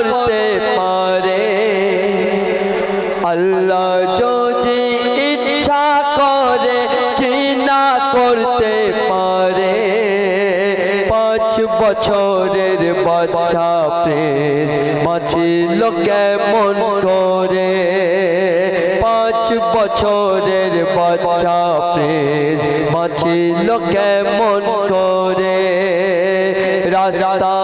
করতে পারে। আল্লাহ যদি ইচ্ছা করে কি না করতে পারে, পাঁচ বছরের বাচ্চা প্রেজ বাঁচিল কেমন করে। পাঁচ বছরের বাচ্চা প্রেজ বাঁচিল কেমন করে। রাস্তা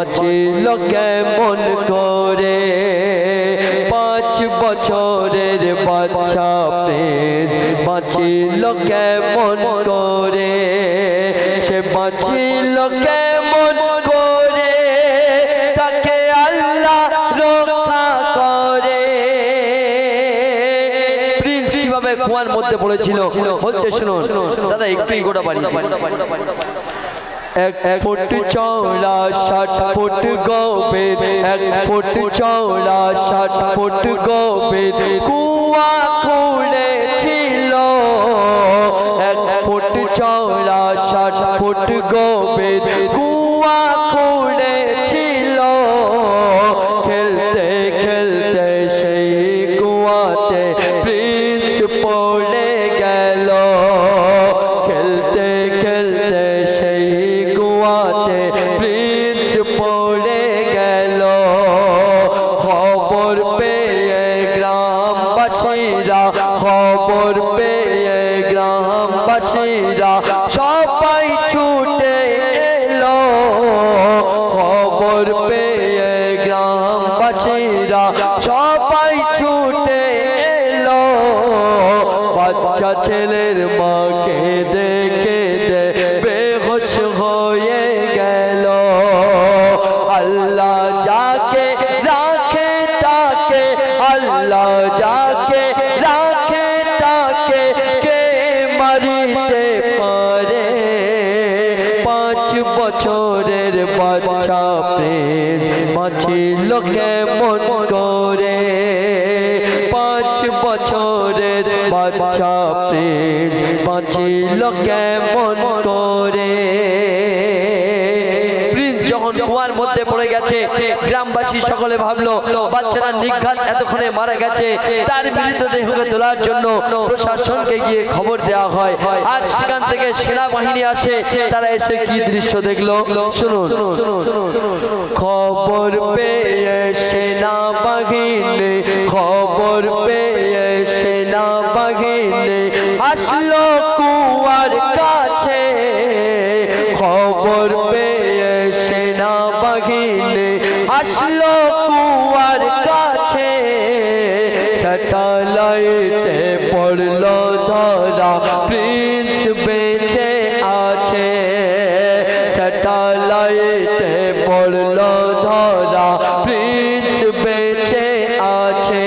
বাঁচিল কেমন করে? পাঁচ বছরের বাচ্চা প্রেজ। বাঁচিল কেমন করে? সে বাঁচিল কেমন করে? তাকে আল্লাহ রক্ষা করে। প্রিন্স কীভাবে মধ্যে পড়েছিল? বলছে, শুনুন। দাদা একটু গোটা বাড়ি। এক ফুট চৌড়া ষাট ফুট গোবের এক ফুট চৌড়া ষাট ফুট গোবের কুয়া খুঁড়েছিল এক ফুট চৌড়া ষাট ফুট গোবের কুয়া খুঁড়েছিল খেলতে খেলতে সেই কুয়াতে কেমন করে পাঁচ বছরের বাচ্চা প্রেজ বাঁচিল কেমন করে? কুয়ার মধ্যে পড়ে গেছে। গ্রামবাসী সকলে ভাবলো, বাচ্চারা নিঘাত এতক্ষণে মারা গেছে। তার মৃতদেহকে তোলার জন্য প্রশাসনকে গিয়ে খবর দেওয়া হয়। আর সেখান থেকে সেনাবাহিনী আসে। তারা এসে কি দৃশ্য দেখল? শুনুন। খবর পেয়ে সেনাবাহিনী, খবর পেয়ে সেনাবাহিনী আসলো কুয়ার কাছে। আসলো কুয়ার কাছে। স্যাটেলাইটে পড়ল ধরা, প্রিন্স বেঁচে আছে। স্যাটেলাইটে পড়ল ধরা, প্রিন্স বেঁচে আছে।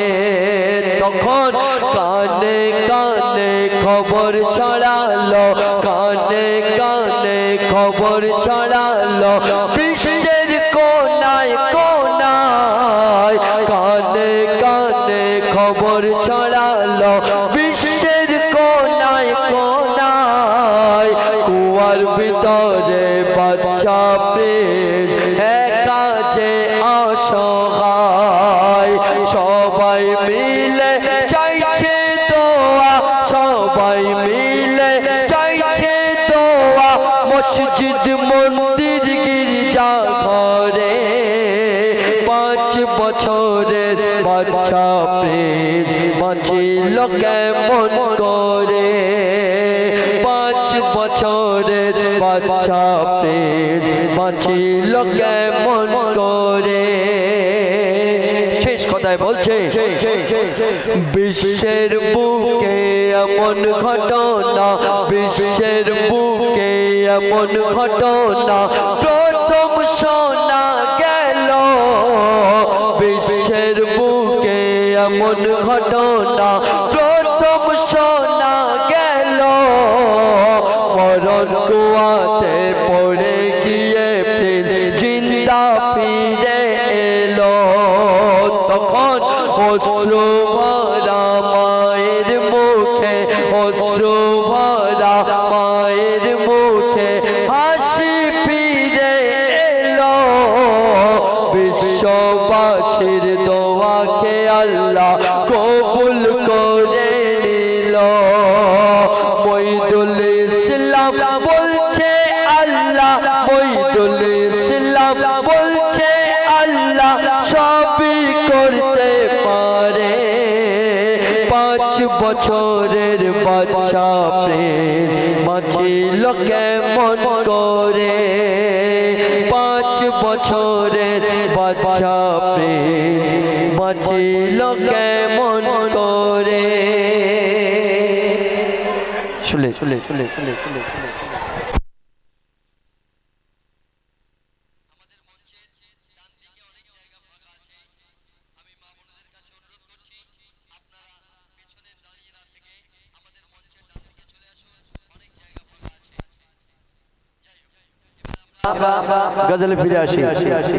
তখন কানে কানে খবর ছড়ালো, কানে কানে খবর ছড়ালো কুয়ার ভিতরে বাচ্চা যে অসহায়, সবাই মিলে চাইছে দোয়া, সবাই মিলে চাইছে দোয়া, মসজিদ, মন্দির, গির্জা ঘরে। পাঁচ বছরের বাচ্চা প্রেজ বাঁচিল কেমন করে। বাচ্চা প্রেজ বাঁচিল কেমন করে? শেষ কথায় বলছে, বিশ্বের বুকে এমন ঘটনা, বিশ্বের বুকে এমন ঘটনা, প্রথম শোনা গেল। বিশ্বের বুকে এমন ঘটনা, প্রথম শোনা গেল। মরণ বিশ্ববাসীর দোয়াকে আল্লাহ কবুল করে নিল। মইদুল ইসলাম বলছে আল্লাহ, মইদুল ইসলাম বলছে আল্লাহ, সবই করতে পারে। পাঁচ বছরের বাচ্চা প্রেম বাঁচিল কেমন করে। পাঁচ বছরের বাচ্চা প্রেম বাঁচিল কেমন করে? শুলে শুলে শুলে শুলে শুলে শুলে গজলে ফিরে আসি।